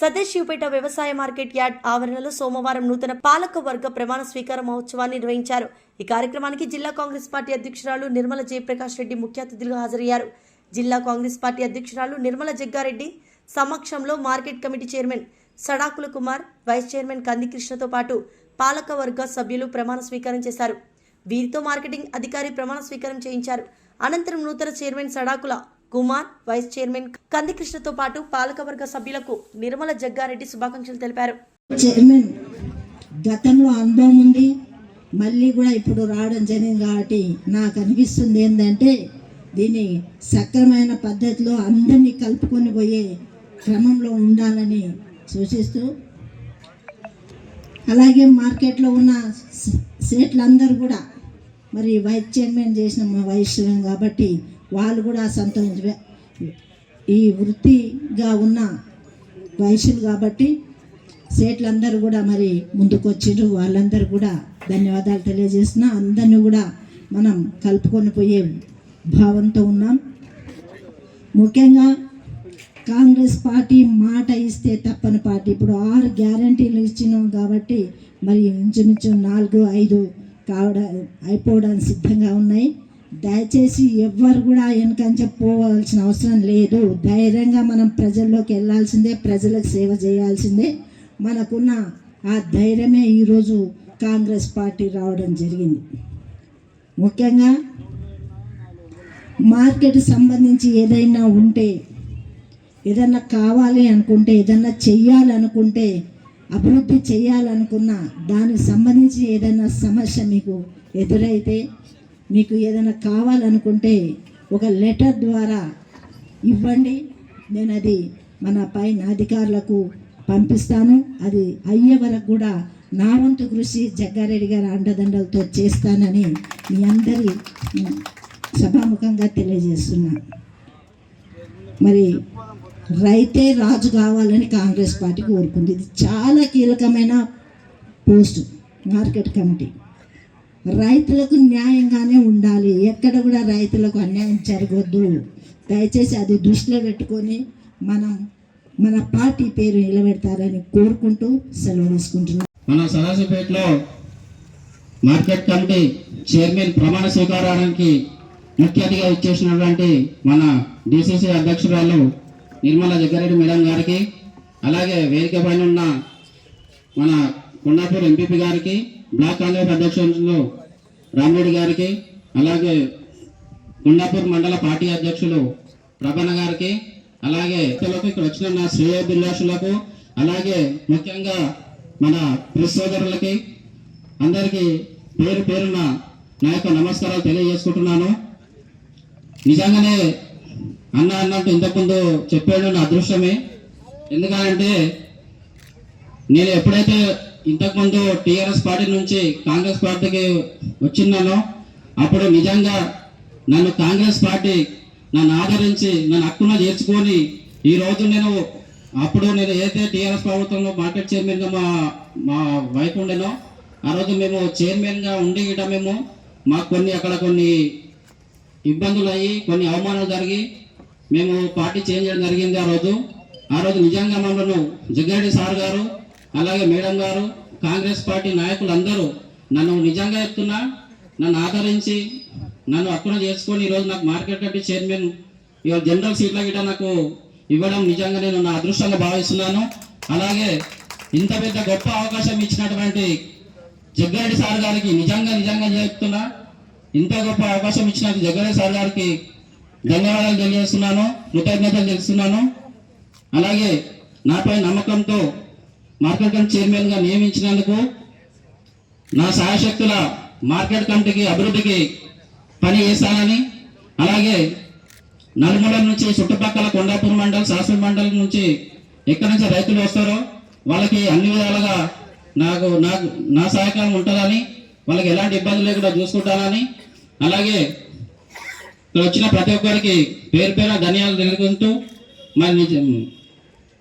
సదాశివపేట వ్యవసాయ market yard ఆవరణలో సోమవారం నూతన పాలక వర్గ ప్రమాణ స్వీకార మహోత్సవాన్ని నిర్వహించారు. ఈ కార్యక్రమానికి జిల్లా కాంగ్రెస్ పార్టీ అధ్యక్షురాలు నిర్మల జయప్రకాష్ రెడ్డి ముఖ్య అతిథులుగా హాజరయ్యారు. జిల్లా కాంగ్రెస్ పార్టీ అధ్యక్షురాలు నిర్మల జగ్గారెడ్డి సమక్షంలో market committee chairman Sadakula Kumar vice chairman కందికృష్ణతో పాటు పాలక వర్గ సభ్యులు ప్రమాణ స్వీకారం చేశారు. వీరితో మార్కెటింగ్ అధికారి ప్రమాణ స్వీకారం చేయించారు. అనంతరం నూతన chairman Sadakula Kumar vice chairman కందికృష్ణతో పాటు పాలకవర్గ సభ్యులకు నిర్మల జగ్గారెడ్డి శుభాకాంక్షలు తెలిపారు. చైర్మన్ గతంలో అనుభవం ఉంది మళ్ళీ కూడా ఇప్పుడు రావడం జరిగింది కాబట్టి నాకు అనిపిస్తుంది ఏంటంటే దీన్ని సక్రమైన పద్ధతిలో అందరినీ కలుపుకొని పోయే క్రమంలో ఉండాలని సూచిస్తూ అలాగే మార్కెట్లో ఉన్న స- సేట్లందరూ కూడా మరి వైస్ చైర్మన్ చేసిన మా వైస్ చైర్మన్ కాబట్టి వాళ్ళు కూడా సంతోష ఈ వృత్తిగా ఉన్న వయసులు కాబట్టి సేట్లందరూ కూడా మరి ముందుకొచ్చిండ్రు. వాళ్ళందరూ కూడా ధన్యవాదాలు తెలియజేసిన అందరినీ కూడా మనం కలుపుకొని పోయే భావంతో ఉన్నాం. ముఖ్యంగా కాంగ్రెస్ పార్టీ మాట ఇస్తే తప్పని పార్టీ. ఇప్పుడు ఆరు గ్యారంటీలు ఇచ్చినాం కాబట్టి మరి ఇంచుమించు నాలుగు ఐదు కావడా అయిపోవడానికి సిద్ధంగా ఉన్నాయి. దయచేసి ఎవ్వరు కూడా వెనకంచె పోవాల్సిన అవసరం లేదు. ధైర్యంగా మనం ప్రజల్లోకి వెళ్ళాల్సిందే ప్రజలకు సేవ చేయాల్సిందే. మనకున్న ఆ ధైర్యమే ఈరోజు కాంగ్రెస్ పార్టీ రావడం జరిగింది. ముఖ్యంగా మార్కెట్ సంబంధించి ఏదైనా ఉంటే ఏదన్నా కావాలి అనుకుంటే ఏదన్నా చెయ్యాలనుకుంటే అభివృద్ధి చేయాలనుకున్న దానికి సంబంధించి ఏదైనా సమస్య మీకు ఎదురైతే మీకు ఏదైనా కావాలనుకుంటే ఒక లెటర్ ద్వారా ఇవ్వండి. నేను అది మన పైన అధికారులకు పంపిస్తాను. అది అయ్యే వరకు కూడా నా వంతు కృషి జగ్గారెడ్డి గారి అండదండలతో చేస్తానని మీ అందరి సభాముఖంగా తెలియజేస్తున్నా. మరి రైతే రాజు కావాలని కాంగ్రెస్ పార్టీ కోరుకుంది. ఇది చాలా కీలకమైన పోస్టు మార్కెట్ కమిటీ. రైతులకు న్యాయంగానే ఉండాలి. ఎక్కడ కూడా రైతులకు అన్యాయం జరగవద్దు దయచేసి అది దృష్టిలో పెట్టుకొని మనం మన పార్టీ పేరు నిలబెడతారని కోరుకుంటూ సెలవు తీసుకుంటున్నాం. మన సదాశివపేటలో మార్కెట్ కమిటీ చైర్మన్ ప్రమాణ స్వీకారానికి ముఖ్య అతిథిగా ఇచ్చేసినటువంటి మన డిసిసి అధ్యక్షురాలు నిర్మల జగ్గారెడ్డి మేడం గారికి అలాగే వేదిక పైన ఉన్న మన కొండాపూర్ ఎంపీపీ గారికి బ్లాక్ కాంగ్రెస్ అధ్యక్షులు రామిరెడ్డి గారికి అలాగే కొండాపూర్ మండల పార్టీ అధ్యక్షులు ప్రభణ గారికి అలాగే ఇతరులకు ఇక్కడ వచ్చిన నా శ్రేయోభిలాషులకు అలాగే ముఖ్యంగా మన ప్రెస్ సోదరులకి అందరికీ పేరు పేరున నా యొక్క నమస్కారాలు తెలియజేసుకుంటున్నాను. నిజంగానే అన్న అన్నట్టు ఇంతకుముందు చెప్పాడు నా అదృష్టమే. ఎందుకంటే నేను ఎప్పుడైతే ఇంతకుముందు టీఆర్ఎస్ పార్టీ నుంచి కాంగ్రెస్ పార్టీకి వచ్చిన్నానో అప్పుడు నిజంగా నన్ను కాంగ్రెస్ పార్టీ నన్ను ఆదరించి నన్ను హక్కున చేర్చుకొని ఈ రోజు నేను అప్పుడు నేను ఏదైతే టీఆర్ఎస్ ప్రభుత్వంలో మార్కెట్ చైర్మన్గా మా మా వైఫ్ ఉండేనో ఆ రోజు మేము చైర్మన్గా ఉండి ఇట మేము మాకు కొన్ని అక్కడ కొన్ని ఇబ్బందులు అయ్యి కొన్ని అవమానాలు జరిగి మేము పార్టీ చేంజ్ చేయడం జరిగింది ఆ రోజు. ఆ రోజు నిజంగా మమ్మల్ని జగ్గారెడ్డి సార్ గారు అలాగే మేడం గారు కాంగ్రెస్ పార్టీ నాయకులు అందరూ నన్ను నిజంగా ఎత్తున్నా నన్ను ఆదరించి నన్ను అక్కున చేసుకొని ఈరోజు నాకు మార్కెట్ కమిటీ చైర్మన్ ఈరోజు జనరల్ సీట్ల గిట్ట నాకు ఇవ్వడం నిజంగా నేను నా అదృష్టంగా భావిస్తున్నాను. అలాగే ఇంత పెద్ద గొప్ప అవకాశం ఇచ్చినటువంటి జగ్గారెడ్డి సార్ గారికి నిజంగా నిజంగా చెప్తున్నా ఇంత గొప్ప అవకాశం ఇచ్చిన జగ్గారెడ్డి సార్ గారికి ధన్యవాదాలు తెలియజేస్తున్నాను కృతజ్ఞతలు తెలుస్తున్నాను అలాగే నాపై నమ్మకంతో మార్కెట్ కమిటీ చైర్మన్గా నియమించినందుకు నా సహాయశక్తుల మార్కెట్ కమిటీకి అభివృద్ధికి పని చేశానని అలాగే నలుమూల నుంచి చుట్టుపక్కల కొండాపూర్ మండల్ శాసన మండలం నుంచి ఎక్కడి నుంచి రైతులు వస్తారో వాళ్ళకి అన్ని విధాలుగా నాకు నాకు నా సహకారం ఉంటుందని వాళ్ళకి ఎలాంటి ఇబ్బంది లేకుండా చూసుకుంటానని అలాగే ఇక్కడ వచ్చిన ప్రతి ఒక్కరికి పేరు పేరు ధన్యాలు తెలుగుతూ మరి